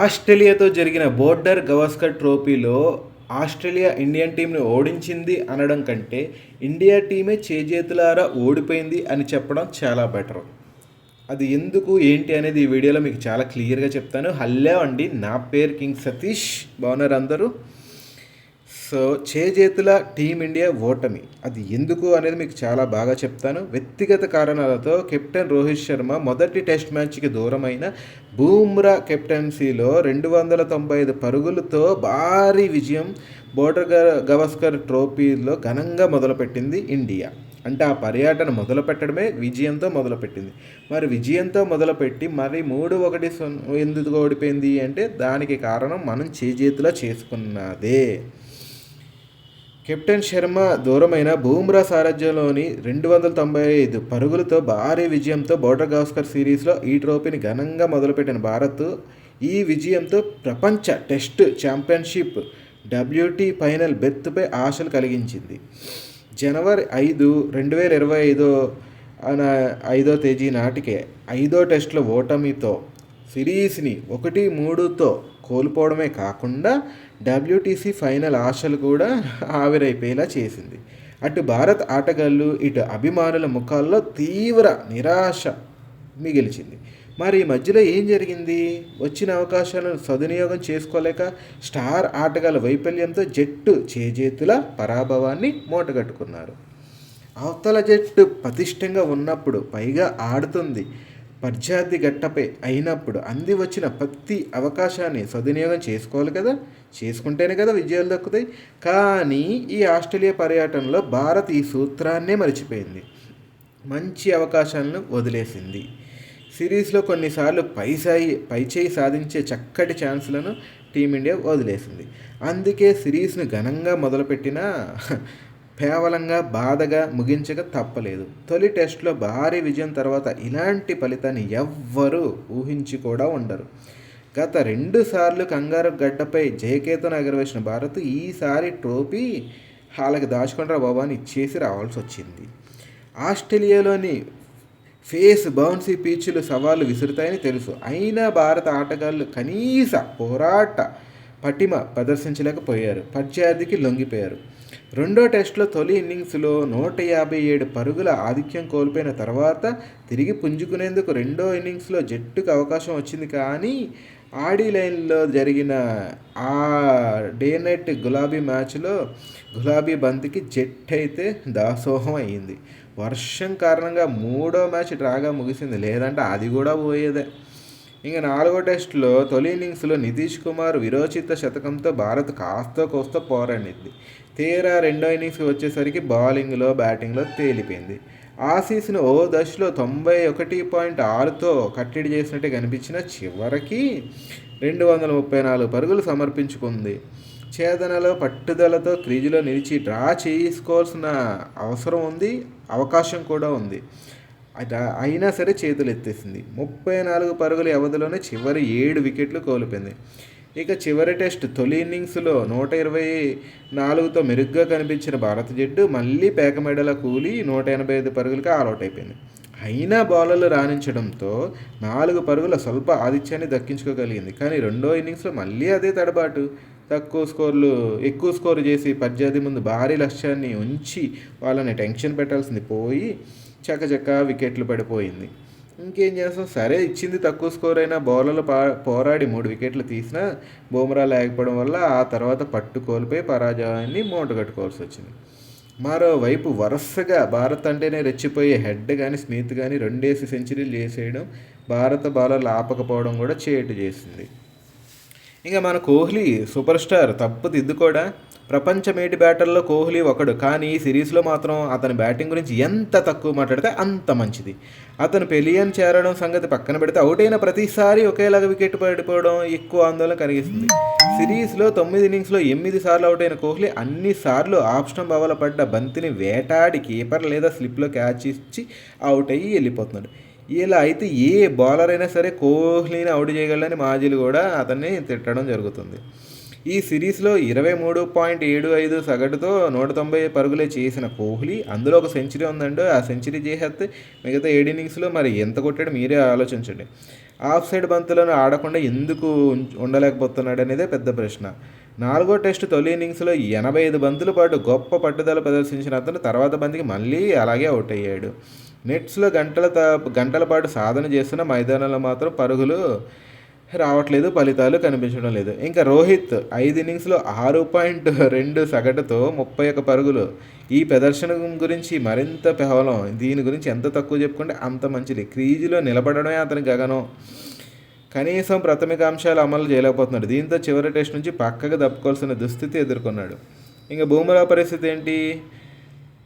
ఆస్ట్రేలియాతో జరిగిన బోర్డర్ గవాస్కర్ ట్రోఫీలో Australia Indian టీంని ఓడించింది అనడం కంటే ఇండియా టీమే చేజేతులారా ఓడిపోయింది అని చెప్పడం చాలా బెటర్. అది ఎందుకు ఏంటి అనేది ఈ వీడియోలో మీకు చాలా క్లియర్గా చెప్తాను. హలో అండి. నా పేరు కింగ్ సతీష్. బాగున్నారు అందరూ? సో చేజేతుల టీమిండియా ఓటమి. అది ఎందుకు అనేది మీకు చాలా బాగా చెప్తాను. వ్యక్తిగత కారణాలతో కెప్టెన్ రోహిత్ శర్మ మొదటి టెస్ట్ మ్యాచ్కి దూరమైన బూమ్రా కెప్టెన్సీలో రెండు వందల తొంభై ఐదు పరుగులతో భారీ విజయం బోర్డర్ గవస్కర్ ట్రోఫీలో ఘనంగా మొదలుపెట్టింది ఇండియా. అంటే ఆ పర్యటన మొదలు పెట్టడమే విజయంతో మొదలుపెట్టింది. మరి విజయంతో మొదలుపెట్టి మరి మూడు ఒకటి ఎందుకు ఓడిపోయింది అంటే దానికి కారణం మనం చేజేతిలో చేసుకున్నదే. కెప్టెన్ శర్మ దూరమైన బూమ్రా సారథ్యంలోని రెండు వందల తొంభై ఐదు పరుగులతో భారీ విజయంతో బోర్డర్ గవాస్కర్ సిరీస్లో ఈ ట్రోఫీని ఘనంగా మొదలుపెట్టిన భారత్. ఈ విజయంతో ప్రపంచ టెస్ట్ ఛాంపియన్షిప్ డబ్ల్యూటీ ఫైనల్ బెర్త్పై ఆశలు కలిగించింది. జనవరి ఐదు రెండు వేల ఇరవై ఐదో ఐదో తేదీ నాటికే ఐదో టెస్టుల ఓటమితో సిరీస్ని ఒకటి మూడుతో కోల్పోవడమే కాకుండా డబ్ల్యూటీసీ ఫైనల్ ఆశలు కూడా ఆవిరైపోయేలా చేసింది. అటు భారత్ ఆటగాళ్ళు ఇటు అభిమానుల ముఖాల్లో తీవ్ర నిరాశ మిగిల్చింది. మరి ఈ మధ్యలో ఏం జరిగింది? వచ్చిన అవకాశాలను సదునియోగం చేసుకోలేక స్టార్ ఆటగాళ్ళ వైఫల్యంతో జట్టు చేజేతుల పరాభవాన్ని మూటగట్టుకున్నారు. అవతల జట్టు పతిష్టంగా ఉన్నప్పుడు పైగా ఆడుతుంది. ప్రత్యర్థి గట్టపై అయినప్పుడు అంది వచ్చిన ప్రతి అవకాశాన్ని సద్వినియోగం చేసుకోవాలి కదా? చేసుకుంటేనే కదా విజయాలు దక్కుతాయి. కానీ ఈ ఆస్ట్రేలియా పర్యటనలో భారత్ ఈ సూత్రాన్నే మర్చిపోయింది. మంచి అవకాశాలను వదిలేసింది. సిరీస్లో కొన్నిసార్లు పైసాయి పైచేయి సాధించే చక్కటి ఛాన్స్లను టీమిండియా వదిలేసింది. అందుకే సిరీస్ను ఘనంగా మొదలుపెట్టిన కేవలంగా బాధగా ముగించక తప్పలేదు. తొలి టెస్ట్లో భారీ విజయం తర్వాత ఇలాంటి ఫలితాన్ని ఎవ్వరూ ఊహించి కూడా ఉండరు. గత రెండు సార్లు కంగారు గడ్డపై జయకేతను ఎగరవేసిన భారత్ ఈసారి ట్రోఫీ వాళ్ళకి దాచుకుంటారా బాబా అని ఇచ్చేసి రావాల్సి వచ్చింది. ఆస్ట్రేలియాలోని ఫేస్ బౌన్సీ పీచ్లు సవాళ్ళు విసురుతాయని తెలుసు. అయినా భారత ఆటగాళ్ళు కనీస పోరాట పటిమ ప్రదర్శించలేకపోయారు. ప్రత్యర్థికి లొంగిపోయారు. రెండో టెస్టులో తొలి ఇన్నింగ్స్లో నూట యాభై ఏడు పరుగుల ఆధిక్యం కోల్పోయిన తర్వాత తిరిగి పుంజుకునేందుకు రెండో ఇన్నింగ్స్లో జట్టుకు అవకాశం వచ్చింది. కానీ ఆడి లైన్లో జరిగిన ఆ డే నైట్ గులాబీ మ్యాచ్లో గులాబీ బంతికి జట్ అయితే దాసోహం అయ్యింది. వర్షం కారణంగా మూడో మ్యాచ్ డ్రాగా ముగిసింది. లేదంటే అది కూడా పోయేదే. ఇంక నాలుగో టెస్టులో తొలి ఇన్నింగ్స్లో నితీష్ కుమార్ విరోచిత శతకంతో భారత్ కాస్త కోస్త పోరాడింది. తీరా రెండో ఇన్నింగ్స్కి వచ్చేసరికి బౌలింగ్లో బ్యాటింగ్లో తేలిపోయింది. ఆసీస్ను ఓ దశలో తొంభై ఒకటి పాయింట్ ఆరుతో కట్టడి చేసినట్టే కనిపించిన చివరికి రెండు వందల ముప్పై నాలుగు పరుగులు సమర్పించుకుంది. ఛేదనలో పట్టుదలతో క్రీజులో నిలిచి డ్రా చేసుకోవాల్సిన అవసరం ఉంది అవకాశం కూడా ఉంది. అయినా సరే చేతులు ఎత్తేసింది. ముప్పై నాలుగు పరుగుల వ్యవధిలోనే చివరి ఏడు వికెట్లు కోల్పోయింది. ఇక చివరి టెస్ట్ తొలి ఇన్నింగ్స్లో నూట ఇరవై నాలుగుతో మెరుగ్గా కనిపించిన భారత జట్టు మళ్ళీ పేకమెడల కూలి నూట ఎనభై ఐదు పరుగులకి ఆల్అౌట్ అయిపోయింది. అయినా బౌలర్లు రాణించడంతో నాలుగు పరుగుల స్వల్ప ఆధిత్యాన్ని దక్కించుకోగలిగింది. కానీ రెండో ఇన్నింగ్స్లో మళ్ళీ అదే తడబాటు. తక్కువ స్కోర్లు ఎక్కువ స్కోర్ చేసి పద్యాది ముందు భారీ లక్ష్యాన్ని ఉంచి వాళ్ళని టెన్షన్ పెట్టాల్సింది పోయి చకచక వికెట్లు పడిపోయింది. ఇంకేం చేస్తాం? సరే ఇచ్చింది తక్కువ స్కోర్ అయినా బౌలర్లు పోరాడి మూడు వికెట్లు తీసినా బూమరా లేకపోవడం వల్ల ఆ తర్వాత పట్టు కోల్పోయి పరాజయాన్ని మూట కట్టుకోవాల్సి వచ్చింది. మరోవైపు వరుసగా భారత్ అంటేనే రెచ్చిపోయే హెడ్ కానీ స్మిత్ కానీ రెండేసి సెంచరీలు చేసేయడం భారత బౌలర్లు ఆపకపోవడం కూడా చేటు చేసింది. ఇంకా మన కోహ్లీ సూపర్ స్టార్ తప్పు దిద్దుకోడా? ప్రపంచ మేటి బ్యాటర్లో కోహ్లీ ఒకడు కానీ సిరీస్లో మాత్రం అతని బ్యాటింగ్ గురించి ఎంత తక్కువ మాట్లాడితే అంత మంచిది. అతను పెలియన్ చేరడం సంగతి పక్కన పెడితే అవుట్ అయిన ప్రతిసారి ఒకేలాగా వికెట్ పడిపోవడం ఎక్కువ ఆందోళన కలిగిస్తుంది. సిరీస్లో తొమ్మిది ఇన్నింగ్స్లో ఎనిమిది సార్లు అవుట్ అయిన కోహ్లీ అన్ని సార్లు ఆప్షన్ బవల పడ్డ బంతిని వేటాడి కీపర్ లేదా స్లిప్లో క్యాచ్ ఇచ్చి అవుట్ అయ్యి వెళ్ళిపోతున్నాడు. ఇలా అయితే ఏ బౌలర్ అయినా సరే కోహ్లీని అవుట్ చేయగలని మాజీలు కూడా అతన్ని తిట్టడం జరుగుతుంది. ఈ సిరీస్లో ఇరవై మూడు పాయింట్ ఏడు ఐదు సగటుతో నూట తొంభై పరుగులే చేసిన కోహ్లీ అందులో ఒక సెంచరీ ఉందండి. ఆ సెంచరీ చేసేస్తే మిగతా ఏడు ఇన్నింగ్స్లో మరి ఎంత కొట్టాడు మీరే ఆలోచించండి. ఆఫ్ సైడ్ బంతులను ఆడకుండా ఎందుకు ఉండలేకపోతున్నాడు అనేదే పెద్ద ప్రశ్న. నాలుగో టెస్టు తొలి ఇన్నింగ్స్లో ఎనభై ఐదు బంతుల పాటు గొప్ప పట్టుదల ప్రదర్శించిన అతను తర్వాత బంతికి మళ్ళీ అలాగే అవుట్ అయ్యాడు. నెట్స్లో గంటల త- గంటల పాటు సాధన చేస్తున్న మైదానంలో మాత్రం పరుగులు రావట్లేదు ఫలితాలు కనిపించడం లేదు. ఇంకా రోహిత్ ఐదు ఇన్నింగ్స్లో ఆరు పాయింట్ రెండు సగటుతో ముప్పై ఒక పరుగులు. ఈ ప్రదర్శన గురించి మరింత కేవలం దీని గురించి ఎంత తక్కువ చెప్పుకుంటే అంత మంచిది. క్రీజులో నిలబడడమే అతని గగనం. కనీసం ప్రాథమిక అంశాలు అమలు చేయలేకపోతున్నాడు. దీంతో చివరి టెస్ట్ నుంచి పక్కగా తప్పుకోవాల్సిన దుస్థితి ఎదుర్కొన్నాడు. ఇంకా భూముల పరిస్థితి ఏంటి?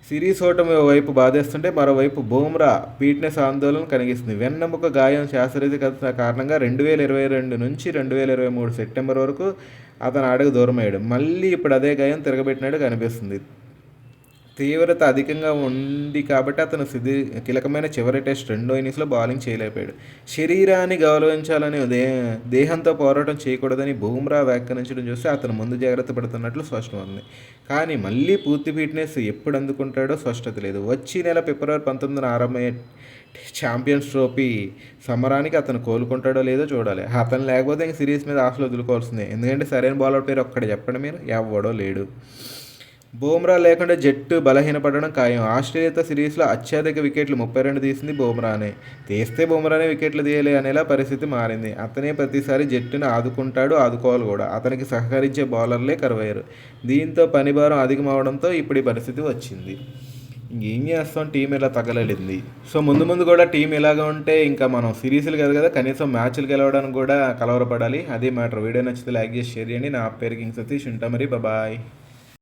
సిరీస్ ఓటమి వైపు బాధేస్తుంటే మరోవైపు బూమ్రా ఫిట్నెస్ ఆందోళన కలిగిస్తుంది. వెన్నెముక గాయం శాస్త్రీయ కారణంగా రెండు వేల ఇరవై రెండు నుంచి రెండు వేల ఇరవై మూడు సెప్టెంబర్ వరకు అతను ఆడకు దూరమయ్యాడు. మళ్ళీ ఇప్పుడు అదే గాయం తిరగబెట్టినట్టు కనిపిస్తుంది. తీవ్రత అధికంగా ఉంది కాబట్టి అతను సిద్ధి కీలకమైన చివరి టెస్ట్ రెండో ఇన్నింగ్స్లో బౌలింగ్ చేయలేకపోయాడు. శరీరాన్ని గౌరవించాలని దే దేహంతో పోరాటం చేయకూడదని బూమ్రా వ్యాఖ్యానించడం చూస్తే అతను ముందు జాగ్రత్త పడుతున్నట్లు స్పష్టమవుతుంది. కానీ మళ్ళీ పూర్తి ఫిట్నెస్ ఎప్పుడు అందుకుంటాడో స్పష్టత లేదు. వచ్చి నెల ఫిబ్రవరి పంతొమ్మిదిన ఆరంభమయ్యే ఛాంపియన్స్ ట్రోఫీ సమరానికి అతను కోలుకుంటాడో లేదో చూడాలి. అతను లేకపోతే ఇంక సిరీస్ మీద ఆశలు వదులుకోవాల్సిందే. ఎందుకంటే సరైన బౌలర్ పేరు ఒక్కడ చెప్పండి మీరు? ఎవడో లేడు. బూమ్రా లేకుండా జట్టు బలహీనపడడం ఖాయం. ఆస్ట్రేలియాతో సిరీస్లో అత్యధిక వికెట్లు ముప్పై రెండు తీసింది బూమ్రానే. తీస్తే బూమ్రానే వికెట్లు తీయలే అనేలా పరిస్థితి మారింది. అతనే ప్రతిసారి జట్టును ఆదుకుంటాడు ఆదుకోవాలి కూడా. అతనికి సహకరించే బౌలర్లే కరువయ్యారు. దీంతో పనిభారం అధికమవడంతో ఇప్పుడు ఈ పరిస్థితి వచ్చింది. ఇంకేం చేస్తాం? టీం ఇలా తగలడింది సో ముందు ముందు కూడా టీం ఇలాగ ఉంటే ఇంకా మనం సిరీస్లు కాదు కదా కనీసం మ్యాచ్లు గెలవడానికి కూడా కలవరపడాలి. అదే మ్యాటర్. వీడియో నచ్చితే లైక్ చేసి షేర్ చేయండి. నా పేరు కింగ్ సతీష్. ఉంటా మరి. బాయ్.